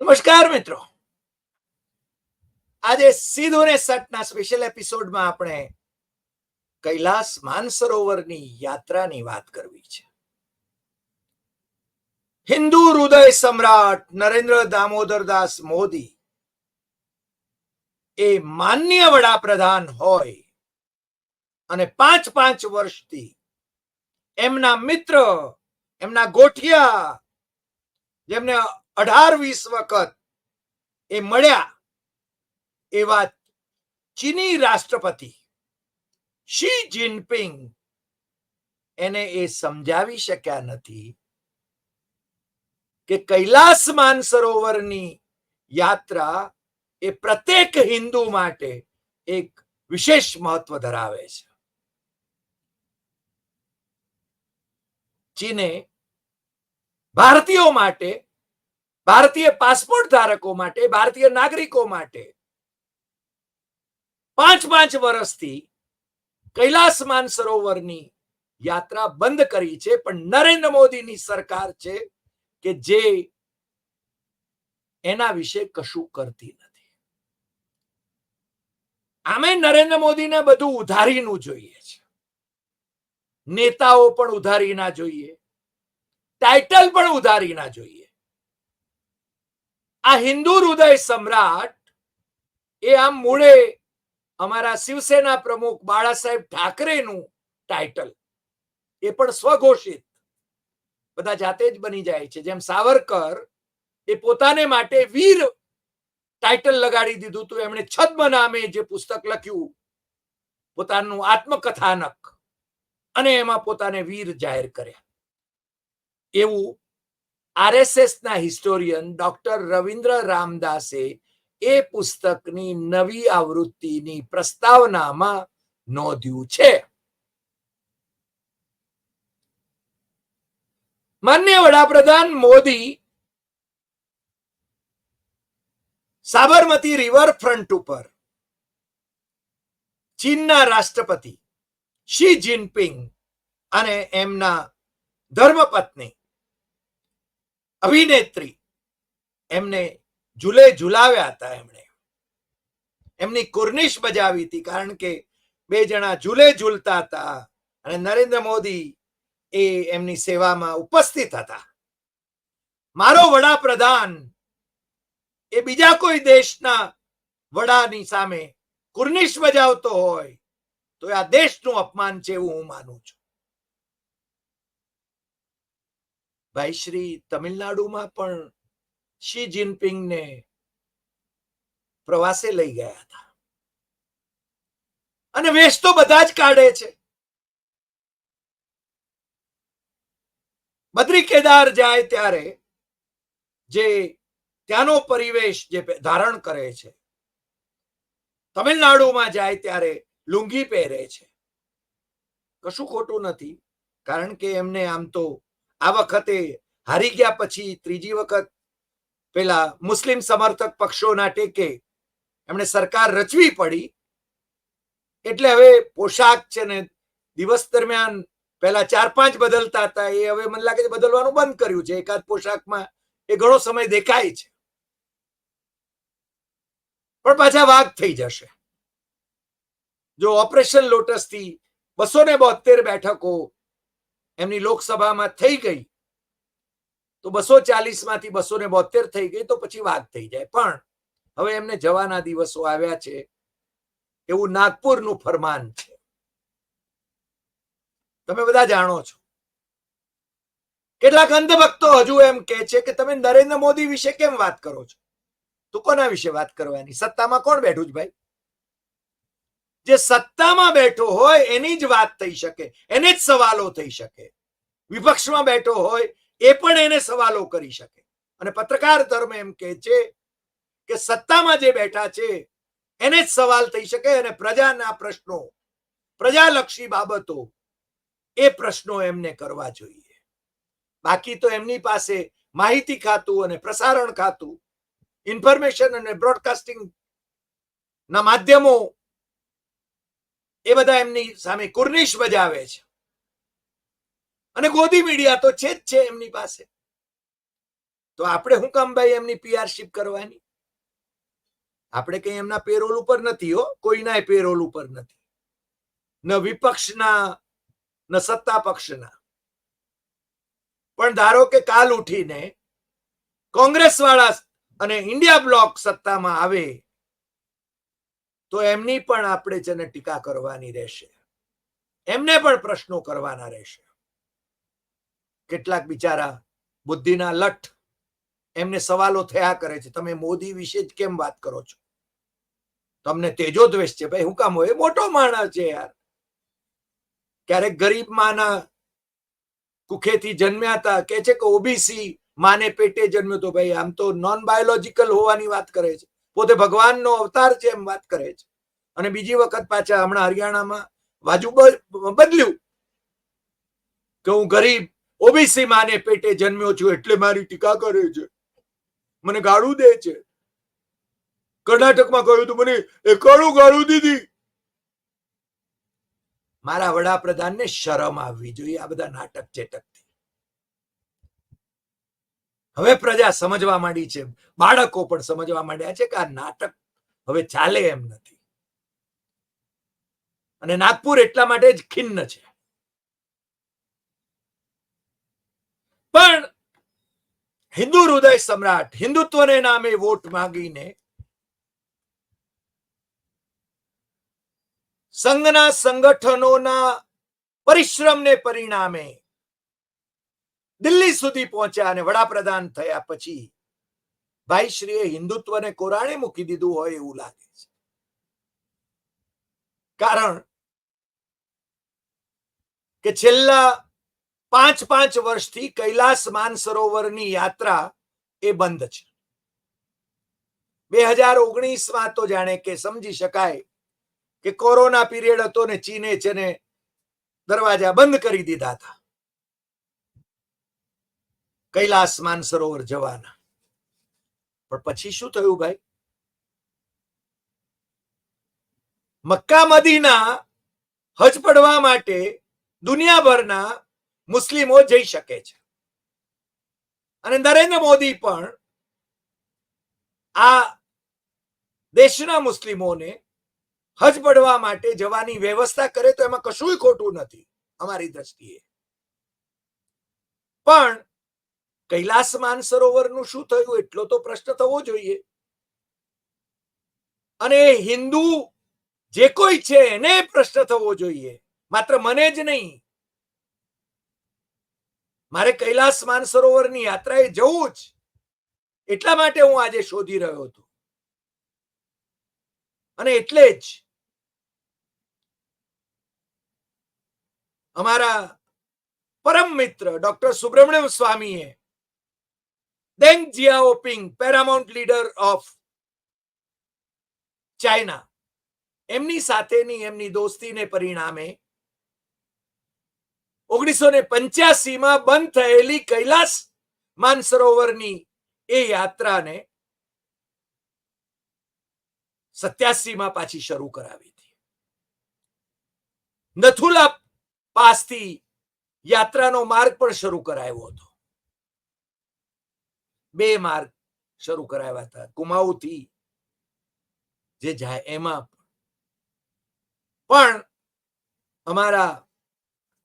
નમસ્કાર મિત્રો. આજે સીધું ને સટના સ્પેશિયલ એપિસોડમાં આપણે કૈલાસ માનસરોવરની યાત્રાની વાત કરવી છે. હિન્દુ હૃદય સમ્રાટ નરેન્દ્ર દામોદરદાસ મોદી એ માન્ય વડાપ્રધાન હોય અને પાંચ પાંચ વર્ષથી એમના મિત્ર, એમના ગોઠિયા, જેમને અઢાર વીસ વખત એ મળ્યા એવા ચીની રાષ્ટ્રપતિ શી જિનપિંગ એને એ સમજાવી શક્યા નથી કે કૈલાસ માનસરોવરની યાત્રા એ પ્રત્યેક હિન્દુ માટે એક વિશેષ મહત્વ ધરાવે છે. ચીને ભારતીયો માટે ભારતીય પાસપોર્ટ ધારકો માટે, ભારતીય નાગરિકો માટે પાંચ પાંચ વર્ષથી કૈલાસ માનસરોવરની યાત્રા બંધ કરી છે. પણ નરેન્દ્ર મોદીની સરકાર છે કે જે એના વિશે કશું કરતી નથી. આમે નરેન્દ્ર મોદીને બધું ઉધારીનું જોઈએ છે. નેતાઓ પણ ઉધારી ના જોઈએ. ટાઇટલ પણ ઉધારીના જોઈએ. આ હિન્દુ હૃદય સમ્રાટ એ આમ મૂળે અમારા શિવસેના પ્રમુખ બાળા સાહેબ ઠાકરેનું ટાઇટલ એ પણ સ્વઘોષિત. બધા જાતે જ બની જાય છે. જેમ સાવરકર એ પોતાને માટે વીર ટાઇટલ લગાડી દીધું હતું. એમણે છદ્મ નામે જે પુસ્તક લખ્યું, પોતાનું આત્મકથાનક અને એમાં પોતાને વીર જાહેર કર્યા. એવું આરએસએસ ના હિસ્ટોરિયન ડોક્ટર રવિન્દ્ર રામદાસે એ પુસ્તકની નવી આવૃત્તિની પ્રસ્તાવનામાં નોંધ્યું છે. માન્ય વડાપ્રધાન મોદી સાબરમતી રિવરફ્રન્ટ ઉપર ચીનના રાષ્ટ્રપતિ શી જિનપિંગ અને એમના ધર્મપત્ની અભિનેત્રી. એમને ઝૂલે ઝુલાવ્યા હતા એમણે. એમની કુર્નિશ બજાવી હતી કારણ કે બે જણા ઝૂલે ઝૂલતા હતા અને નરેન્દ્ર મોદી એ એમની સેવામાં ઉપસ્થિત હતા. મારો વડાપ્રધાન એ બીજા કોઈ દેશના વડાની સામે કુર્નિશ બજાવતો હોય તો આ દેશનું અપમાન છે એવું હું માનું છું. ભાઈ, શ્રી તમિલનાડુમાં પણ શી જિનપિંગને પ્રવાસે લઈ ગયા હતા? અને વેશ તો બધા જ કાઢે છે. બદ્રી કેદાર જાય ત્યારે જે ત્યાંનો પરિવેશ જે ધારણ કરે છે, તમિલનાડુમાં જાય ત્યારે લુંગી પહેરે છે. કશું ખોટું નથી, કારણ કે એમને આમ તો આ વખતે હારી ગયા પછી ત્રીજી વખત પેલા મુસ્લિમ સમર્થક પક્ષોના ટેકે એમણે સરકાર રચવી પડી. એટલે હવે પોશાક છે ને દિવસ દરમિયાન પેલા ચાર પાંચ બદલતા હતા, એ હવે મને લાગે છે બદલવાનું બંધ કર્યું છે. એકાદ પોશાકમાં એ ઘણો સમય દેખાય છે. પણ પાછા વાઘ થઈ જશે. જો ઓપરેશન લોટસથી બસો ને બોતેર બેઠકો એમની લોકસભામાં થઈ ગઈ. તો બસો ચાલીસમાંથી બસો ને બોતેર થઈ ગઈ, તો પછી વાત થઈ જાય. પણ હવે એમને જવાના દિવસો આવ્યા છે. એવું નાગપુરનું ફરમાન છે. તમે બધા જાણો છો. કેટલાક અંધભક્તો હજુ એમ કે છે કે તમે નરેન્દ્ર મોદી વિશે કેમ વાત કરો છો? તો કોના વિશે વાત કરવાની? સત્તામાં કોણ બેઠું છે ભાઈ? જે સત્તામાં બેઠો હોય એની જ વાત થઈ શકે, એને જ સવાલો થઈ શકે. વિપક્ષમાં બેઠો હોય એ પણ એને સવાલો કરી શકે. અને પત્રકાર ધર્મ એમ કહે છે કે સત્તામાં જે બેઠા છે, એને જ સવાલ થઈ શકે અને પ્રજાના પ્રશ્નો, પ્રજાલક્ષી બાબતો એ પ્રશ્નો એમને કરવા જોઈએ. બાકી તો એમની પાસે માહિતી ખાતું અને પ્રસારણ ખાતું, ઇન્ફોર્મેશન અને બ્રોડકાસ્ટિંગ ના માધ્યમો એ બધા એમની સામે કુર્નિશ બજાવે છે. અને ગોદી મીડિયા તો છે જ છે એમની પાસે. તો આપણે શું કામ ભાઈ એમની પીઆરશીપ કરવાની? આપણે કઈ એમના પેરોલ ઉપર નથી હો. કોઈના પેરોલ ઉપર નથી. ન વિપક્ષના, ન સત્તા પક્ષના. પણ ધારો કે કાલ ઉઠીને કોંગ્રેસ વાળા અને ઇન્ડિયા બ્લોક સત્તામાં આવે તો એમની પણ આપણે છે ટીકા કરવાની રહેશે, એમને પણ પ્રશ્નો કરવાના રહેશે. કેટલાક બિચારા બુદ્ધિના લઠ એમને સવાલો થયા કરે છે, તમે મોદી વિશે જ કેમ વાત કરો છો? તમને તેજો દ્વેષ છે, ભાઈ હું કામ હોય? મોટો માણસ છે યાર. ક્યારેક ગરીબ માના કુખેથી જન્મ્યા હતા કે છે કે, ઓબીસી માને પેટે જન્મ્યો તો ભાઈ આમ તો નોન બાયોલોજીકલ હોવાની વાત કરે છે. પોતે ભગવાનનો અવતાર છે એમ વાત કરે છે. અને બીજી વખત પાછા હમણાં હરિયાણામાં બાજુ બદલ્યું કે હું ગરીબ, ઓબીસી માને પેટે જન્મ્યો છું એટલે મારી ટીકા કરે છે. મને ગાળું દે છે. કર્ણાટકમાં કહ્યું તું મને એકાળું ગાળું દીધી. મારા વડાપ્રધાનને શરમ આવવી જોઈએ. આ બધા નાટક ચેટકથી હવે પ્રજા સમજવા માંડી છે. બાળકો પણ સમજવા માંડ્યા છે કે આ નાટક હવે ચાલે એમ નથી. અને નાગપુર એટલા માટે જ ખિન્ન છે. પણ હિન્દુ હૃદય સમ્રાટ હિન્દુત્વને નામે વોટ માંગીને સંઘના સંગઠનોના પરિશ્રમને પરિણામે દિલ્હી સુધી પહોંચ્યા અને વડાપ્રધાન થયા પછી ભાઈશ્રીએ હિન્દુત્વને કોરાણે મૂકી દીધું હોય એવું લાગે છે. કારણ કે છેલ્લા પાંચ પાંચ વર્ષથી કૈલાસ માનસરોવરની યાત્રા એ બંધ છે. બે હજાર ઓગણીસમાં તો જાણે કે સમજી શકાય કે કોરોના પીરિયડ હતો ને ચીને છે ને દરવાજા બંધ કરી દીધા હતા. કૈલાસ માનસરોવર જવાના. પણ પછી શું થયું ભાઈ? મક્કા મદીના હજ પડવા માટે દુનિયાભરના મુસ્લિમો જઈ શકે છે. અને નરેન્દ્ર મોદી પણ આ દેશના મુસ્લિમોને હજ પડવા માટે જવાની વ્યવસ્થા કરે તો એમાં કશું ખોટું નથી અમારી દ્રષ્ટિએ. પણ કૈલાસ માનસરોવરનું શું થયું? એટલો તો પ્રશ્ન થવો જોઈએ. અને હિન્દુ જે કોઈ છે, એને પ્રશ્ન થવો જોઈએ. માત્ર મને જ નહીં. મારે કૈલાસ માનસરોવરની યાત્રાએ જવું જ. એટલા માટે હું આજે શોધી રહ્યો હતો. અને એટલે જ અમારા પરમ મિત્ર ડોક્ટર સુબ્રમણ્યમ સ્વામીએ Deng Xiaoping paramount leader of China એમની સાથેની એમની દોસ્તીને પરિણામે ઓગણીસો ને પંચ્યાસી માં બંધ થયેલી કૈલાસ માનસરોવરની એ યાત્રાને સત્યાસી માં પાછી શરૂ કરાવી હતી. નથુલા પાસથી યાત્રાનો માર્ગ પણ શરૂ કરાયો હતો. બે માર્ગ શરૂ કરાવ્યા હતા. કુમાઉથી, જે જાય એમાં પણ. અમારા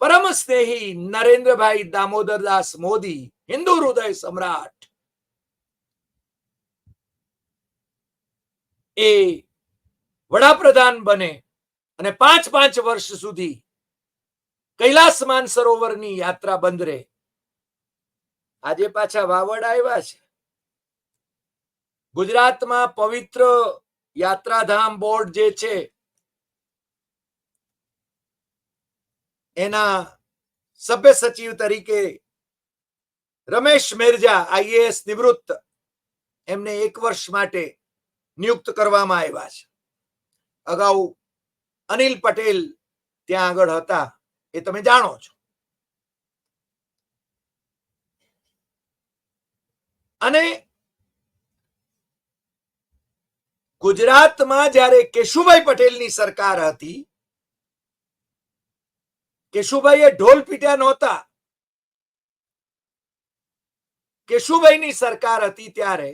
પરમ સ્નેહી નરેન્દ્રભાઈ દામોદરદાસ મોદી, હિન્દુ હૃદય સમ્રાટ, એ વડાપ્રધાન બને અને પાંચ પાંચ વર્ષ સુધી કૈલાસ માનસરોવરની યાત્રા બંધ રહે. આજે પાછા વાવડ આવ્યા છે. ગુજરાતમાં પવિત્ર યાત્રાધામ બોર્ડ જે છે, એના સભ્ય સચિવ તરીકે રમેશ મેરજા આઈએએસ નિવૃત્ત, એમને એક વર્ષ માટે નિયુક્ત કરવામાં આવ્યા છે. અગાઉ અનિલ પટેલ ત્યાં આગળ હતા, એ તમે જાણો છો. અને ગુજરાતમાં જ્યારે કેશુભાઈ પટેલની સરકાર હતી, કેશુભાઈએ ઢોલ પીટ્યા નહોતા. કેશુભાઈની સરકાર હતી ત્યારે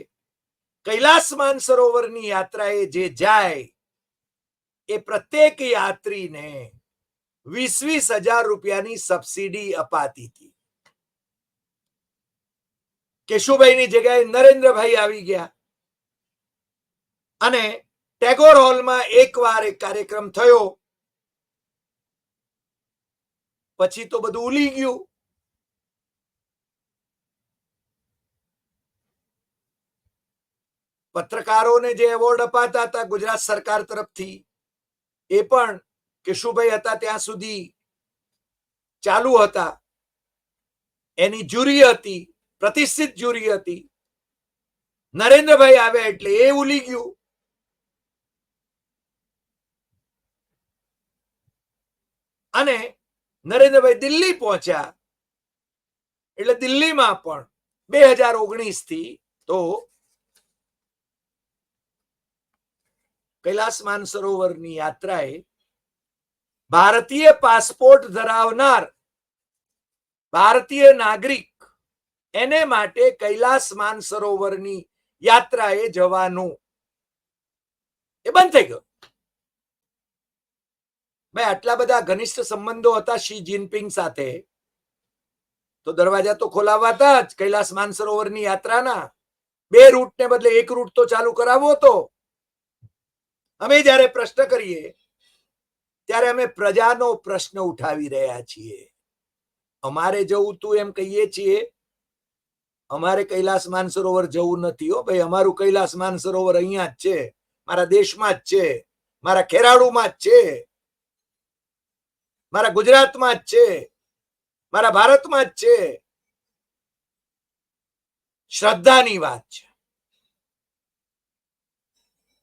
કૈલાસ માનસરોવરની યાત્રાએ જે જાય, એ પ્રત્યેક યાત્રીને વીસ વીસ હજાર રૂપિયાની સબસિડી અપાતી હતી. કેશુભાઈની જગ્યાએ નરેન્દ્રભાઈ આવી ગયા. અને ટેગોર હોલમાં એકવાર એક કાર્યક્રમ થયો. પછી તો બધું ઉલી ગયું. પત્રકારોને જે એવોર્ડ અપાતા હતા ગુજરાત સરકાર તરફથી, એ પણ કેશુભાઈ હતા ત્યાં સુધી ચાલુ હતા. એની જુરી હતી. પ્રતિષ્ઠિત જુરી હતી. નરેન્દ્રભાઈ આવ્યા એટલે એ ઉલી ગયું. અને નરેન્દ્રભાઈ દિલ્હી પહોંચ્યા. એટલે દિલ્હીમાં પણ બે હજાર ઓગણીસથી તો કૈલાસ માનસરોવરની યાત્રાએ ભારતીય પાસપોર્ટ ધરાવનાર ભારતીય નાગરિક એને માટે કૈલાસ માનસરોવરની યાત્રાએ જવાનું. એ બંધ થઈ ગયો. ભાઈ, આટલા બધા ઘનિષ્ઠ સંબંધો હતા શી જિનપિંગ સાથે? તો દરવાજા તો ખોલાવાતા જ કૈલાસ માનસરોવરની યાત્રાના. બે રૂટને બદલે એક રૂટ તો ચાલુ કરાવવો હતો અમે જ્યારે પ્રશ્ન કરીએ, ત્યારે અમે પ્રજાનો પ્રશ્ન ઉઠાવી રહ્યા છીએ. અમારે જવું તું એમ કહીએ છીએ અમારે કૈલાસ માનસરોવર જવું નથી હો ભાઈ. અમારું કૈલાસ માનસરોવર અહીંયા જ છે. મારા દેશમાં જ છે. મારા ખેરાડુમાં જ છે. મારા ગુજરાતમાં જ છે. મારા ભારતમાં જ છે. શ્રદ્ધાની વાત છે.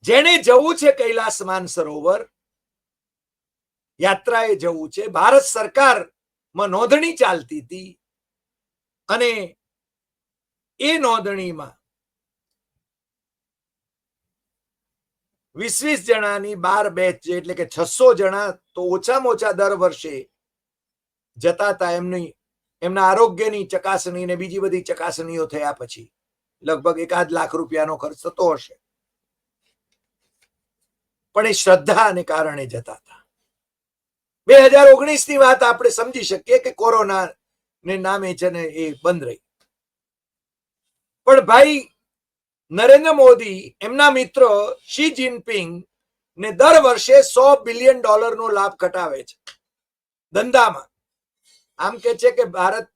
જેને જવું છે કૈલાસ માનસરોવર, યાત્રાએ જવું છે. ભારત સરકારમાં નોંધણી ચાલતી હતી અને એ નોંધણીમાં વીસ વીસ જણાની બાર બેચ છે, એટલે કે છસો જણા તો ઓછામાં ઓછા દર વર્ષે જતા હતા એમની, એમના આરોગ્યની ચકાસણી ને બીજી બધી ચકાસણીઓ થયા પછી. લગભગ એકાદ લાખ રૂપિયાનો ખર્ચ થતો હશે. પણ એ શ્રદ્ધાને કારણે જતા હતા. બે હજાર ઓગણીસની વાત આપણે સમજી શકીએ કે કોરોના ને નામે છે ને એ બંધ રહી. પણ ભાઈ, નરેન્દ્ર મોદી એમના મિત્ર શી જિનપિંગ ને દર વર્ષે સો બિલિયન ડોલરનો લાભ કટાવે છે. ધંધામાં. આમ કે છે કે ભારત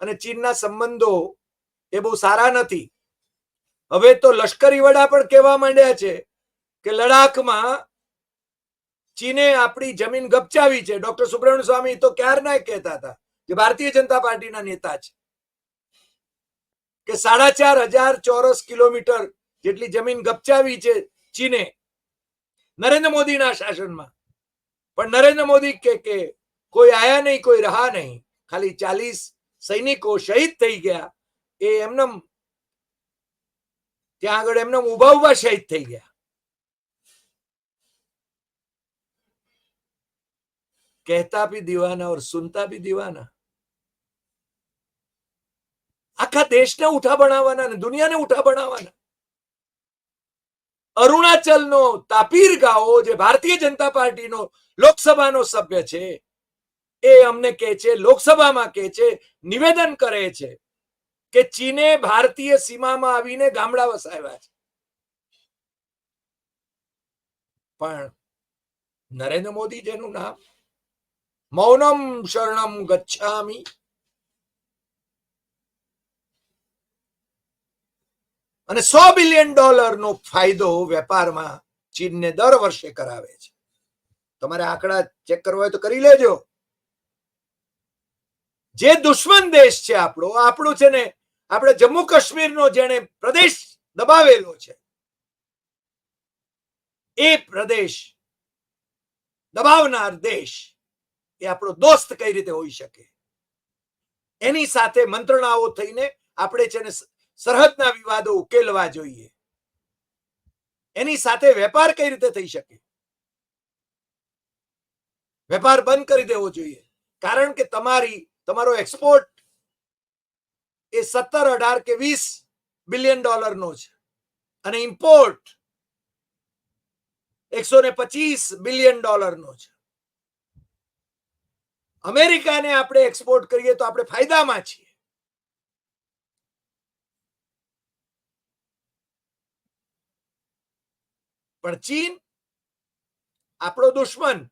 અને ચીનના સંબંધો એ બહુ સારા નથી. હવે તો લશ્કરી વડા પણ કહેવા માંડ્યા છે કે લડાખમાં ચીને આપણી જમીન ગપચાવી છે. ડોક્ટર સુબ્રમણ્ય સ્વામી તો ક્યારના કહેતા હતા જે ભારતીય જનતા પાર્ટીના નેતા છે. કે સાડા ચાર હજાર ચોરસ કિલોમીટર જેટલી જમીન ગપચાવી છે ચીને નરેન્દ્ર મોદીના શાસનમાં પણ નરેન્દ્ર મોદી કે કે કોઈ આયા નહીં કોઈ રહ્યા નહીં ખાલી ચાલીસ સૈનિકો શહીદ થઈ ગયા એ એમને ત્યાં આગળ એમને ઉભા ઉભા શહીદ થઈ ગયા કહેતા ભી દીવાના ઓર સુનતા ભી દીવાના આખા દેશને ઉઠા બનાવવાના ને દુનિયાને ઉઠા બનાવવાના. અરુણાચલનો તાપીર ગાઓ જે ભારતીય જનતા પાર્ટીનો લોકસભાનો સભ્ય છે, એ અમને કહે છે, લોકસભામાં કહે છે, નિવેદન કરે છે કે ચીને ભારતીય સીમામાં આવીને ગામડા વસાવ્યા છે. પણ નરેન્દ્ર મોદી જેનું નામ, મૌનમ શરણમ ગચ્છામી અને સો બિલિયન ડોલરનો ફાયદો વેપારમાં ચીનને દર વર્ષે કરાવે છે. તમારે આંકડા ચેક કરવા હોય તો કરી લેજો. જે દુશ્મન દેશ છે આપણો, આપણું છે ને, આપણે જમ્મુ કાશ્મીરનો જેને પ્રદેશ દબાવેલો છે, એ પ્રદેશ દબાવનાર દેશ એ આપણો દોસ્ત કઈ રીતે હોઈ શકે? એની સાથે મંત્રણાઓ થઈને આપણે છે ને સરહદના વિવાદો ઉકેલવા જોઈએ. એની સાથે વેપાર કઈ રીતે થઈ શકે? વેપાર બંધ કરી દેવો જોઈએ. કારણ કે તમારી, તમારો એક્સપોર્ટ એ સત્તર, અઢાર કે વીસ બિલિયન ડોલરનો છે. અને ઇમ્પોર્ટ એકસો ને પચીસ બિલિયન ડોલરનો છે. અમેરિકાને આપણે એક્સપોર્ટ કરીએ તો આપણે ફાયદામાં છીએ. પણ ચીન આપણો દુશ્મન.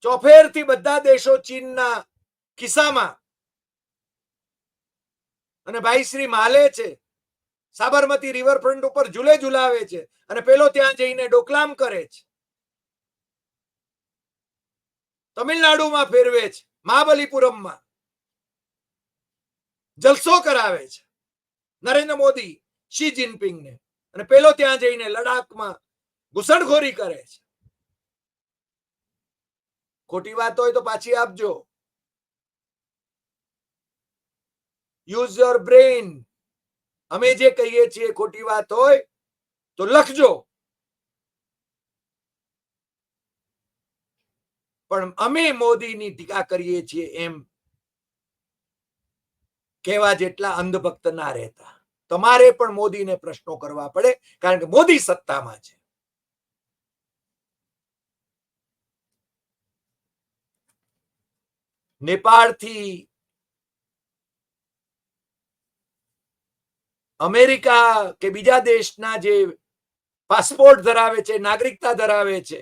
ચોફેરથી બધા દેશો ચીનના ખિસ્સામાં. અને ભાઈ શ્રી માલે છે, સાબરમતી રિવરફ્રન્ટ ઉપર ઝૂલે ઝુલાવે છે અને પેલો ત્યાં જઈને ડોકલામ કરે છે. તમિલનાડુમાં ફેરવે છે, મહાબલીપુરમમાં. જલસો કરાવે છે. નરેન્દ્ર મોદી, શી જિનપિંગને. અને પેલો ત્યાં જઈને લડાખમાં ઘૂસણખોરી કરે છે. ખોટી વાત હોય તો પાછી આપજો. યુઝ યોર બ્રેઇન અમે જે કહીએ છીએ ખોટી વાત હોય તો લખજો. પણ અમે મોદીની ટીકા કરીએ છીએ એમ કહેવા જેટલા અંધભક્ત ના રહેતા. તમારે પણ મોદીને પ્રશ્નો કરવા પડે, કારણ કે મોદી સત્તામાં છે. નેપાળથી અમેરિકા કે બીજા દેશના જે પાસપોર્ટ ધરાવે છે, નાગરિકતા ધરાવે છે,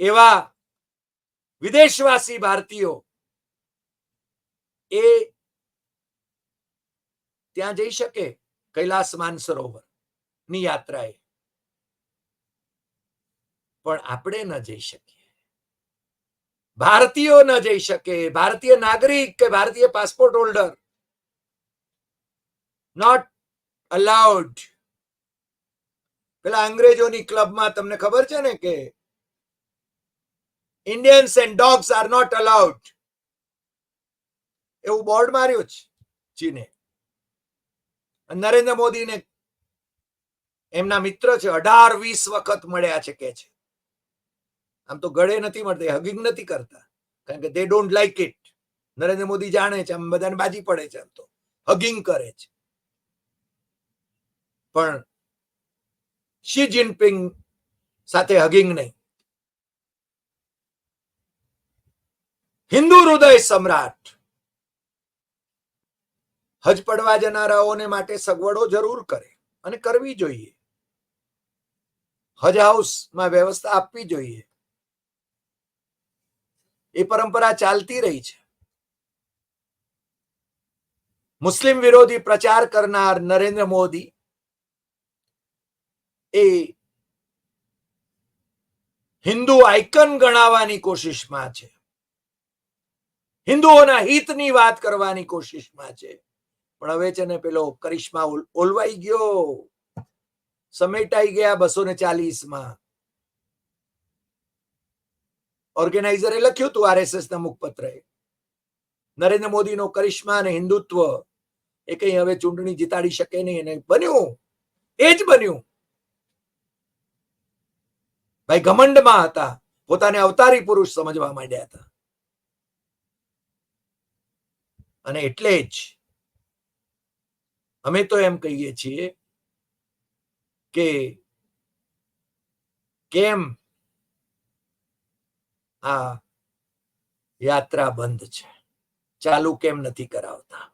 એવા વિદેશવાસી ભારતીયો એ ત્યાં જઈ શકે? કૈલાસ માનસરોવરની યાત્રાએ. પણ આપણે ન જઈ શકીએ. ભારતીયો ન જઈ શકે. ભારતીય નાગરિક કે ભારતીય પાસપોર્ટ હોલ્ડર નોટ અલાઉડ પેલા અંગ્રેજોની ક્લબમાં તમને ખબર છે ને કે Indians and dogs are not allowed એવું બોર્ડ માર્યું છે? ચીને નરેન્દ્ર મોદીને એમના મિત્ર છે, અઢાર વીસ વખત મળ્યા છે કે છે. આમ તો ગળે નથી મળતી હગિંગ નથી કરતા. કારણ કે they don't like it Narendra Modi જાણે છે, આમ બધાને બાજી પડે છે આમ તો. હગિંગ કરે છે. પણ શી જિનપિંગ સાથે હગિંગ નહીં. હિન્દુ હૃદય સમ્રાટ હજ પડવા જનારાઓને માટે સગવડો જરૂર કરે અને કરવી જોઈએ. હજ હાઉસમાં વ્યવસ્થા આપવી જોઈએ. એ પરંપરા ચાલતી રહી છે. મુસ્લિમ વિરોધી પ્રચાર કરનાર નરેન્દ્ર મોદી એ હિન્દુ આઇકન ગણાવવાની કોશિશમાં છે. હિન્દુઓના હિતની વાત કરવાની કોશિશમાં છે. પણ હવે પેલો કરિશ્મા ઓલવાઈ ગયો. સમેટાઈ ગયા બસો ને ચાલીસમાં ઓર્ગેનાઇઝરે લખ્યું હતું આરએસએસ ના મુખપત્રે નરેન્દ્ર મોદીનો કરિશ્મા અને હિન્દુત્વ એ કઈ હવે ચૂંટણી જીતાડી શકે નહીં અને બન્યું. એ જ બન્યું. ભાઈ ઘમંડમાં હતા. પોતાને અવતારી પુરુષ સમજવા માંડ્યા હતા. અને એટલે જ અમે તો એમ કહીએ છીએ કે કેમ આ યાત્રા બંધ છે? ચાલુ કેમ નથી કરાવતા?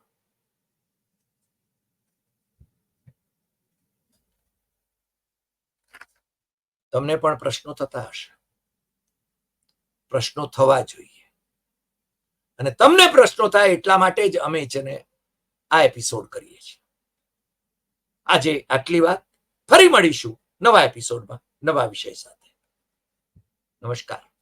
તમને પણ પ્રશ્નો થતા હશે. પ્રશ્નો થવા જોઈએ. અને તમને પ્રશ્નો થાય એટલા માટે જ અમે છે ને આ એપિસોડ કરીએ છીએ. આજે આટલી વાત ફરી મળીશું નવા એપિસોડમાં નવા વિષય સાથે. નમસ્કાર.